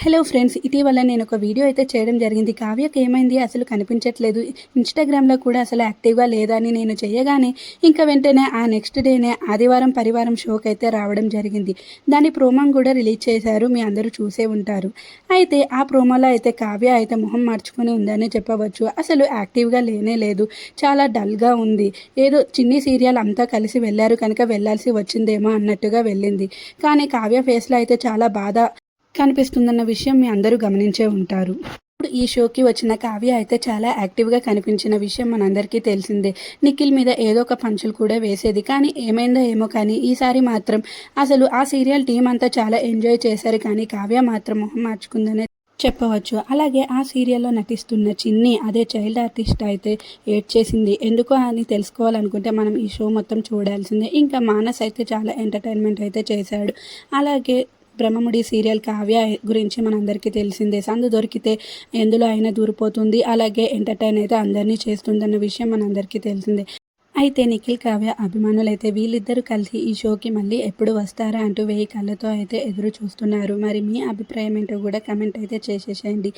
Hello friends ఇటీవల నేను ఒక వీడియో అయితే చేయడం జరిగింది. కావ్యకి ఏమైంది? అసలు కనిపించట్లేదు. ఇన్స్టాగ్రామ్లో కూడా అసలు యాక్టివ్గా లేదా అని నేను చేయగానే ఇంకా వెంటనే ఆ నెక్స్ట్ డేనే ఆదివారం పరివారం షోకి అయితే రావడం జరిగింది. దాని ప్రోమోని కూడా రిలీజ్ చేశారు. మీ అందరూ చూసే ఉంటారు. అయితే ఆ ప్రోమోలో అయితే కావ్య అయితే మొహం మార్చుకొని ఉందని చెప్పవచ్చు. అసలు యాక్టివ్గా లేనే లేదు. చాలా డల్గా ఉంది. ఏదో చిన్ని సీరియల్ అంతా కలిసి వెళ్ళారు. కనుక వెళ్ళాల్సి వచ్చిందేమో అన్నట్టుగా వెళ్ళింది. కానీ కావ్య ఫేస్లో అయితే చాలా బాధ కనిపిస్తుందన్న విషయం మీ అందరూ గమనించే ఉంటారు. ఇప్పుడు ఈ షోకి వచ్చిన కావ్య అయితే చాలా యాక్టివ్గా కనిపించిన విషయం మనందరికీ తెలిసిందే. నిఖిల్ మీద ఏదో ఒక పంచులు కూడా వేసేది. కానీ ఏమైందో ఏమో కానీ ఈసారి మాత్రం అసలు ఆ సీరియల్ టీం అంతా చాలా ఎంజాయ్ చేశారు. కానీ కావ్య మాత్రం మొహం మార్చుకుందనే చెప్పవచ్చు. అలాగే ఆ సీరియల్లో నటిస్తున్న చిన్ని అదే చైల్డ్ ఆర్టిస్ట్ అయితే ఏడ్ చేసింది. ఎందుకు అని తెలుసుకోవాలనుకుంటే మనం ఈ షో మొత్తం చూడాల్సిందే. ఇంకా మానస్ అయితే చాలా ఎంటర్టైన్మెంట్ అయితే చేశాడు. అలాగే బ్రహ్మముడి సీరియల్ కావ్య గురించి మనందరికీ తెలిసిందే. సందు దొరికితే ఎందులో అయినా దూరిపోతుంది. అలాగే ఎంటర్టైన్ అయితే అందరినీ చేస్తుందన్న విషయం మనందరికీ తెలిసిందే. అయితే నిఖిల్ కావ్య అభిమానులు అయితే వీళ్ళిద్దరూ కలిసి ఈ షోకి మళ్ళీ ఎప్పుడు వస్తారా అంటూ వెయ్యి కళ్ళతో అయితే ఎదురు చూస్తున్నారు. మరి మీ అభిప్రాయం ఏంటో కూడా కమెంట్ అయితే చేసేసేయండి.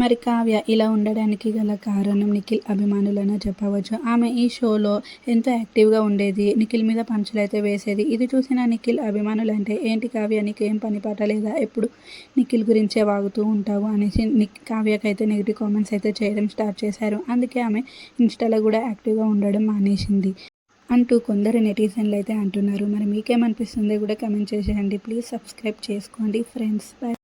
మరి కావ్య ఇలా ఉండడానికి గల కారణం నిఖిల్ అభిమానులనే చెప్పవచ్చు. ఆమె ఈ షోలో ఎంతో యాక్టివ్గా ఉండేది నిఖిల్ మీద పంచులు అయితే వేసేది. ఇది చూసిన నిఖిల్ అభిమానులు అంటే ఏంటి కావ్య నీకు ఏం పని పాట లేదా? ఎప్పుడు నిఖిల్ గురించే వాగుతూ ఉంటావు? అనేసి నిక్ కావ్యకైతే నెగిటివ్ కామెంట్స్ అయితే చేయడం స్టార్ట్ చేశారు. అందుకే ఆమె ఇన్స్టాలో కూడా యాక్టివ్గా ఉండడం మానేసింది అంటూ కొందరు నెటిజన్లు అయితే అంటున్నారు. మరి మీకేమనిపిస్తుందో కూడా కమెంట్ చేసేయండి. ప్లీజ్ సబ్స్క్రైబ్ చేసుకోండి. Friends bye